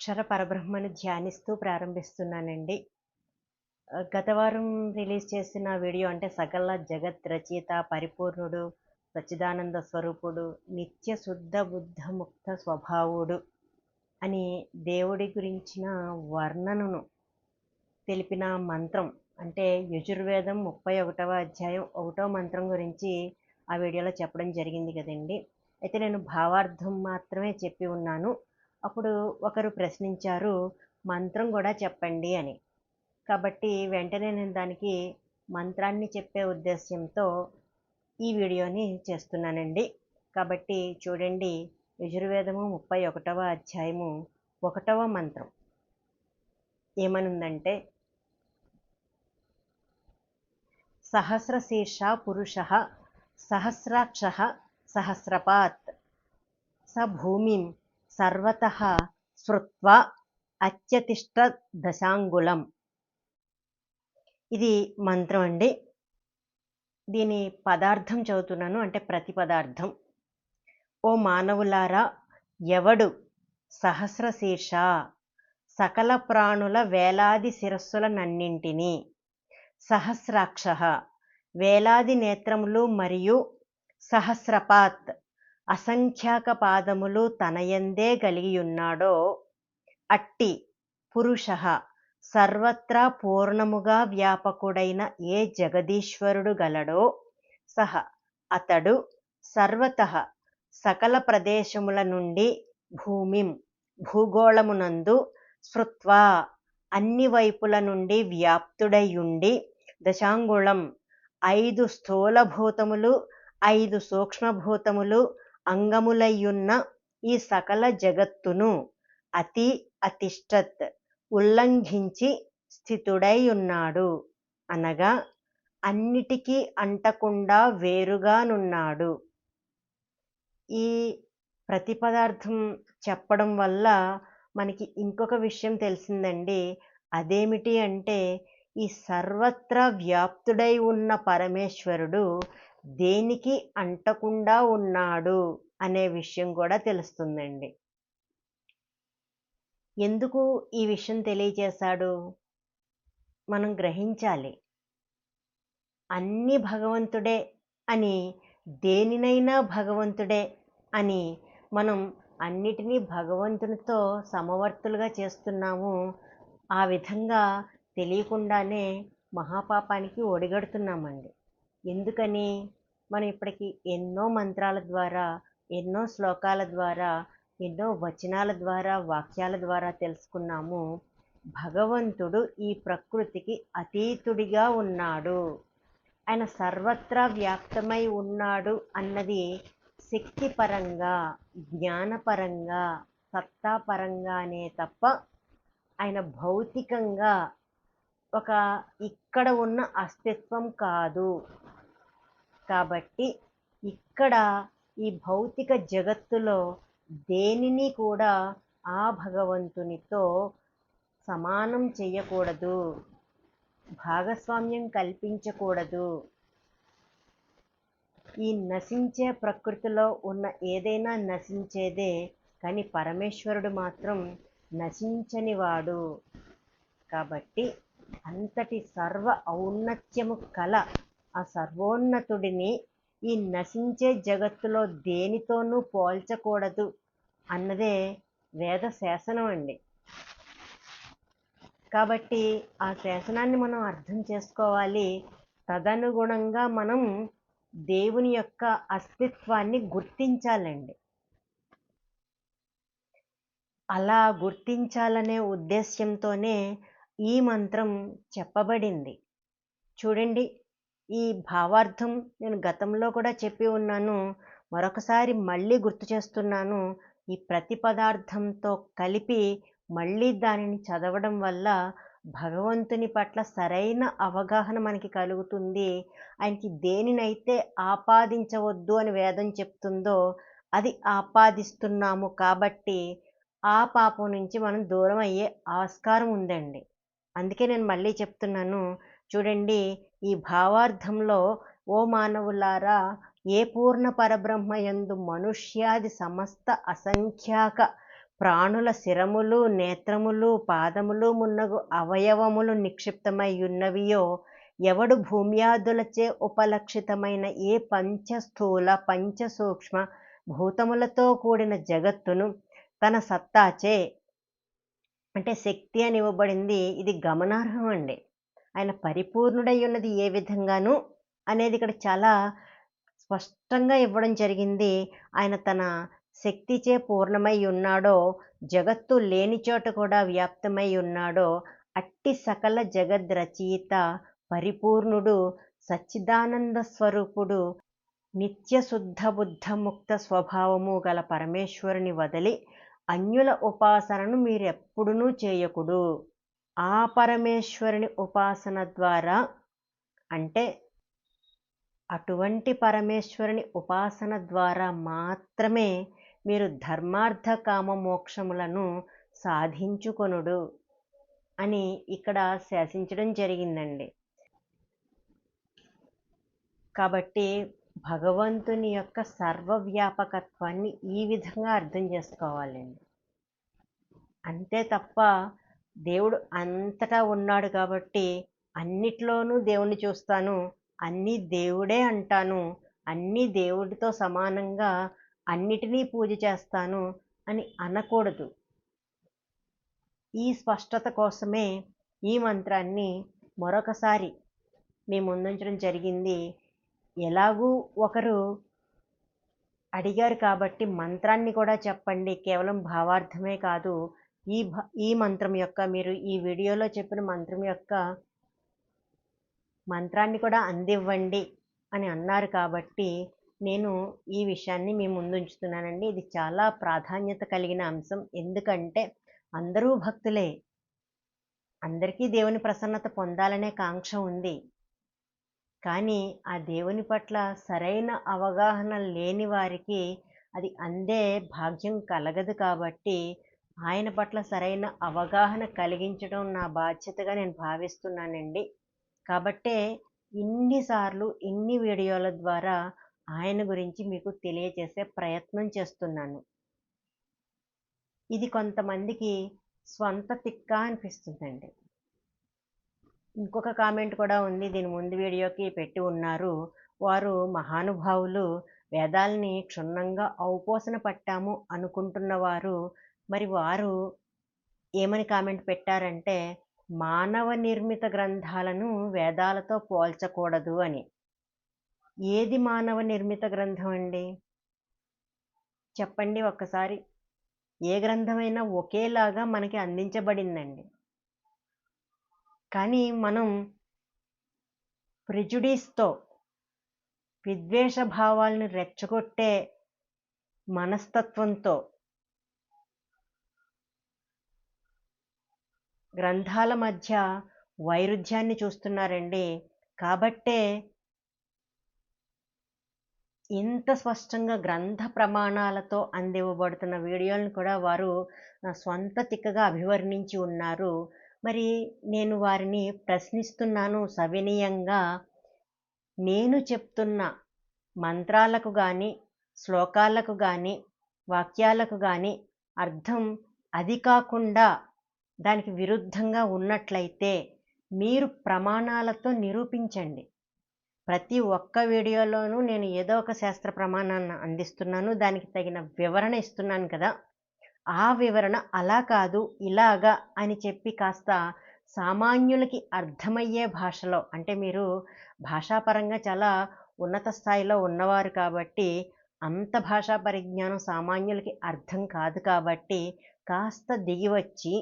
అక్షర పరబ్రహ్మను ధ్యానిస్తూ ప్రారంభిస్తున్నానండి. గత వారం రిలీజ్ చేసిన వీడియో అంటే సకల జగత్ రచయిత పరిపూర్ణుడు సచ్చిదానంద స్వరూపుడు నిత్య శుద్ధ బుద్ధ ముక్త స్వభావుడు అని దేవుడి గురించిన వర్ణనను తెలిపిన మంత్రం అంటే యజుర్వేదం ముప్పై ఒకటవ అధ్యాయం ఒకటో మంత్రం గురించి ఆ వీడియోలో చెప్పడం జరిగింది కదండి. అయితే నేను భావార్థం మాత్రమే చెప్పి ఉన్నాను. అప్పుడు ఒకరు ప్రశ్నించారు మంత్రం కూడా చెప్పండి అని. కాబట్టి వెంటనే నేను దానికి మంత్రాన్ని చెప్పే ఉద్దేశ్యంతో ఈ వీడియోని చేస్తున్నానండి. కాబట్టి చూడండి యజుర్వేదము ముప్పై ఒకటవ అధ్యాయము ఒకటవ మంత్రం. ఏమనుందంటే సహస్రశీర్ష పురుష సహస్రాక్ష సహస్రపాత్ స భూమిం సర్వత స్మృత్వా అత్యతిష్ట దశాంగుళం ఇది మంత్రం అండి. దీని పదార్థం చదువుతున్నాను అంటే ప్రతి పదార్థం. ఓ మానవులారా ఎవడు సహస్రశీర్ష సకల ప్రాణుల వేలాది శిరస్సులనన్నింటినీ సహస్రాక్ష వేలాది నేత్రములు మరియు సహస్రపాత్ అసంఖ్యాక పాదములు తనయందే కలిగియున్నాడో అట్టి పురుష సర్వత్రా పూర్ణముగా వ్యాపకుడైన ఏ జగదీశ్వరుడు గలడో సహ అతడు సర్వత సకల ప్రదేశముల నుండి భూమిం భూగోళమునందు స్మృత్వా అన్ని వైపుల నుండి వ్యాప్తుడయ్యుండి దశాంగుళం ఐదు స్థూలభూతములు ఐదు సూక్ష్మభూతములు అంగములయ్యున్న ఈ సకల జగత్తును అతి అతిష్టత్ ఉల్లంఘించి స్థితుడై ఉన్నాడు అనగా అన్నిటికీ అంటకుండా వేరుగానున్నాడు. ఈ ప్రతి పదార్థం చెప్పడం వల్ల మనకి ఇంకొక విషయం తెలిసిందండి. అదేమిటి అంటే ఈ సర్వత్రా వ్యాప్తుడై ఉన్న పరమేశ్వరుడు దేనికి అంటకుండా ఉన్నాడు అనే విషయం కూడా తెలుస్తుందండి. ఎందుకు ఈ విషయం తెలియజేశాడు మనం గ్రహించాలి. అన్ని భగవంతుడే అని దేనినైనా భగవంతుడే అని మనం అన్నిటినీ భగవంతునితో సమవర్తులుగా చేస్తున్నాము. ఆ విధంగా తెలియకుండానే మహాపాపానికి ఒడిగడుతున్నామండి. ఎందుకని? మనం ఇప్పటికి ఎన్నో మంత్రాల ద్వారా ఎన్నో శ్లోకాల ద్వారా ఎన్నో వచనాల ద్వారా వాక్యాల ద్వారా తెలుసుకున్నాము. భగవంతుడు ఈ ప్రకృతికి అతీతుడిగా ఉన్నాడు. ఆయన సర్వత్రా వ్యాప్తమై ఉన్నాడు అన్నది శక్తిపరంగా జ్ఞానపరంగా సత్తాపరంగానే తప్ప ఆయన భౌతికంగా ఒక ఇక్కడ ఉన్న అస్తిత్వం కాదు. కాబట్టి ఇక్కడ ఈ భౌతిక జగత్తులో దేనిని కూడా ఆ భగవంతునితో సమానం చేయకూడదు భాగస్వామ్యం కల్పించకూడదు. ఈ నశించే ప్రకృతిలో ఉన్న ఏదైనా నశించేదే కానీ పరమేశ్వరుడు మాత్రం నశించనివాడు. కాబట్టి అంతటి సర్వ ఔన్నత్యము కల ఆ సర్వోన్నతుడిని ఈ నశించే జగత్తులో దేనితోనూ పోల్చకూడదు అన్నదే వేద శాసనం అండి. కాబట్టి ఆ శాసనాన్ని మనం అర్థం చేసుకోవాలి. తదనుగుణంగా మనం దేవుని యొక్క అస్తిత్వాన్ని గుర్తించాలండి. అలా గుర్తించాలనే ఉద్దేశ్యంతోనే ఈ మంత్రం చెప్పబడింది. చూడండి ఈ భావార్థం నేను గతంలో కూడా చెప్పి ఉన్నాను. మరొకసారి మళ్ళీ గుర్తు చేస్తున్నాను. ఈ ప్రతి పదార్థంతో కలిపి మళ్ళీ దానిని చదవడం వల్ల భగవంతుని పట్ల సరైన అవగాహన మనకి కలుగుతుంది. ఆయనకి దేనినైతే ఆపాదించవద్దు అని వేదం చెప్తుందో అది ఆపాదిస్తున్నాము కాబట్టి ఆ పాపం నుంచి మనం దూరం అయ్యే ఆస్కారం ఉందండి. అందుకే నేను మళ్ళీ చెప్తున్నాను. చూడండి ఈ భావార్థంలో ఓ మానవులారా ఏ పూర్ణ పరబ్రహ్మయందు మనుష్యాది సమస్త అసంఖ్యాక ప్రాణుల శిరములు నేత్రములు పాదములు మున్నగు అవయవములు నిక్షిప్తమై ఉన్నవియో ఎవడు భూమ్యాదులచే ఉపలక్షితమైన ఏ పంచస్థూల పంచసూక్ష్మ భూతములతో కూడిన జగత్తును తన సత్తాచే అంటే శక్తి అని ఇవ్వబడింది ఇది గమనార్హం అండి ఆయన పరిపూర్ణుడై ఉన్నది ఏ విధంగాను అనేది ఇక్కడ చాలా స్పష్టంగా ఇవ్వడం జరిగింది. ఆయన తన శక్తిచే పూర్ణమై ఉన్నాడో జగత్తు లేని చోట కూడా వ్యాప్తమై ఉన్నాడో అట్టి సకల జగద్ రచయిత పరిపూర్ణుడు సచ్చిదానంద స్వరూపుడు నిత్య బుద్ధముక్త స్వభావము గల పరమేశ్వరుని వదిలి అన్యుల ఉపాసనను మీరెప్పుడునూ చేయకుడు. ఆ పరమేశ్వరుని ఉపాసన ద్వారా అంటే అటువంటి పరమేశ్వరుని ఉపాసన ద్వారా మాత్రమే మీరు ధర్మార్థ కామ మోక్షములను సాధించుకొనుడు అని ఇక్కడ శాసించడం జరిగిందండి. కాబట్టి భగవంతుని యొక్క సర్వవ్యాపకత్వాన్ని ఈ విధంగా అర్థం చేసుకోవాలండి. అంతే తప్ప దేవుడు అంతటా ఉన్నాడు కాబట్టి అన్నిట్లోనూ దేవుణ్ణి చూస్తాను అన్నీ దేవుడే అంటాను అన్నీ దేవుడితో సమానంగా అన్నిటినీ పూజ చేస్తాను అని అనకూడదు. ఈ స్పష్టత కోసమే ఈ మంత్రాన్ని మరొకసారి మీ ముందుంచడం జరిగింది. ఎలాగూ ఒకరు అడిగారు కాబట్టి మంత్రాన్ని కూడా చెప్పండి కేవలం భావార్థమే కాదు ఈ భ ఈ మంత్రం యొక్క మీరు ఈ వీడియోలో చెప్పిన మంత్రం యొక్క మంత్రాన్ని కూడా అందివ్వండి అని అన్నారు కాబట్టి నేను ఈ విషయాన్ని మీ ముందు ఉంచుతున్నానండి ఇది చాలా ప్రాధాన్యత కలిగిన అంశం. ఎందుకంటే అందరూ భక్తులే. అందరికీ దేవుని ప్రసన్నత పొందాలనే కాంక్ష ఉంది. కానీ ఆ దేవుని పట్ల సరైన అవగాహన లేని వారికి అది అందే భాగ్యం కలగదు కాబట్టి ఆయన పట్ల సరైన అవగాహన కలిగించడం నా బాధ్యతగా నేను భావిస్తున్నానండి. కాబట్టే ఇన్నిసార్లు ఇన్ని వీడియోల ద్వారా ఆయన గురించి మీకు తెలియజేసే ప్రయత్నం చేస్తున్నాను. ఇది కొంతమందికి స్వంత తిక్క అనిపిస్తుందండి. ఇంకొక కామెంట్ కూడా ఉంది. దీని ముందు వీడియోకి పెట్టి ఉన్నారు. వారు మహానుభావులు వేదాల్ని క్షుణ్ణంగా ఔపోసన పట్టాము అనుకుంటున్నవారు మరి వారు ఏమని కామెంట్ పెట్టారంటే మానవ నిర్మిత గ్రంథాలను వేదాలతో పోల్చకూడదు అని. ఏది మానవ నిర్మిత గ్రంథం అండి? చెప్పండి ఒక్కసారి. ఏ గ్రంథమైనా ఒకేలాగా మనకి అందించబడిందండి. కానీ మనం ప్రిజుడీస్తో విద్వేష భావాలను రెచ్చగొట్టే మనస్తత్వంతో గ్రంథాల మధ్య వైరుధ్యాన్ని చూస్తున్నారండి. కాబట్టే ఇంత స్పష్టంగా గ్రంథ ప్రమాణాలతో అందివ్వబడుతున్న వీడియోలను కూడా వారు స్వంత తిక్కగా అభివర్ణించి ఉన్నారు. మరి నేను వారిని ప్రశ్నిస్తున్నాను సవినీయంగా. నేను చెప్తున్న మంత్రాలకు కానీ శ్లోకాలకు కానీ వాక్యాలకు కానీ అర్థం అది కాకుండా దానికి విరుద్ధంగా ఉన్నట్లయితే మీరు ప్రమాణాలతో నిరూపించండి. ప్రతి ఒక్క వీడియోలోనూ నేను ఏదో ఒక శాస్త్ర ప్రమాణాన్ని అందిస్తున్నాను దానికి తగిన వివరణ ఇస్తున్నాను కదా. ఆ వివరణ అలా కాదు ఇలాగా అని చెప్పి కాస్త సామాన్యులకి అర్థమయ్యే భాషలో అంటే మీరు భాషాపరంగా చాలా ఉన్నత స్థాయిలో ఉన్నవారు కాబట్టి అంత భాషా పరిజ్ఞానం సామాన్యులకి అర్థం కాదు కాబట్టి కాస్త దిగి వచ్చి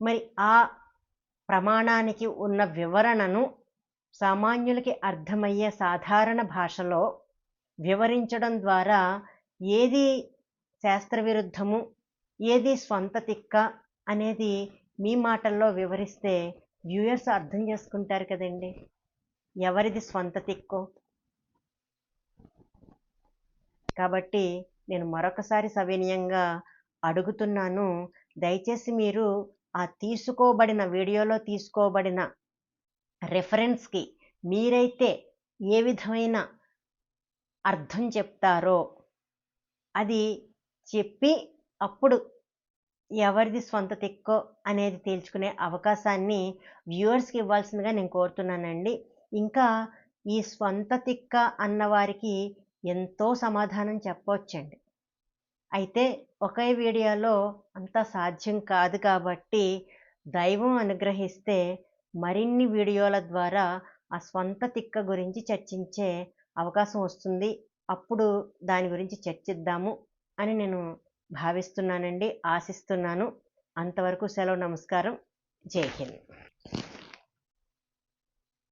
మరి ఆ ప్రమాణానికి ఉన్న వివరణను సామాన్యులకి అర్థమయ్యే సాధారణ భాషలో వివరించడం ద్వారా ఏది శాస్త్ర విరుద్ధము ఏది స్వంత తిక్క అనేది మీ మాటల్లో వివరిస్తే వ్యూయర్స్ అర్థం చేసుకుంటారు కదండి. ఎవరిది స్వంత తిక్కో? కాబట్టి నేను మరొకసారి సవినయంగా అడుగుతున్నాను. దయచేసి మీరు ఆ తీసుకోబడిన వీడియోలో తీసుకోబడిన రెఫరెన్స్కి మీరైతే ఏ విధమైన అర్థం చెప్తారో అది చెప్పి అప్పుడు ఎవరిది సొంత తిక్కో అనేది తేల్చుకునే అవకాశాన్ని వ్యూవర్స్కి ఇవ్వాల్సిందిగా నేను కోరుతున్నానండి. ఇంకా ఈ స్వంత తిక్క అన్న వారికి ఎంతో సమాధానం చెప్పవచ్చండి అయితే ఒకే వీడియోలో అంత సాధ్యం కాదు కాబట్టి దైవం అనుగ్రహిస్తే మరిన్ని వీడియోల ద్వారా ఆ స్వంత తిక్క గురించి చర్చించే అవకాశం వస్తుంది. అప్పుడు దాని గురించి చర్చిద్దాము అని నేను భావిస్తున్నానండి ఆశిస్తున్నాను. అంతవరకు సెలవు నమస్కారం. జై హింద్.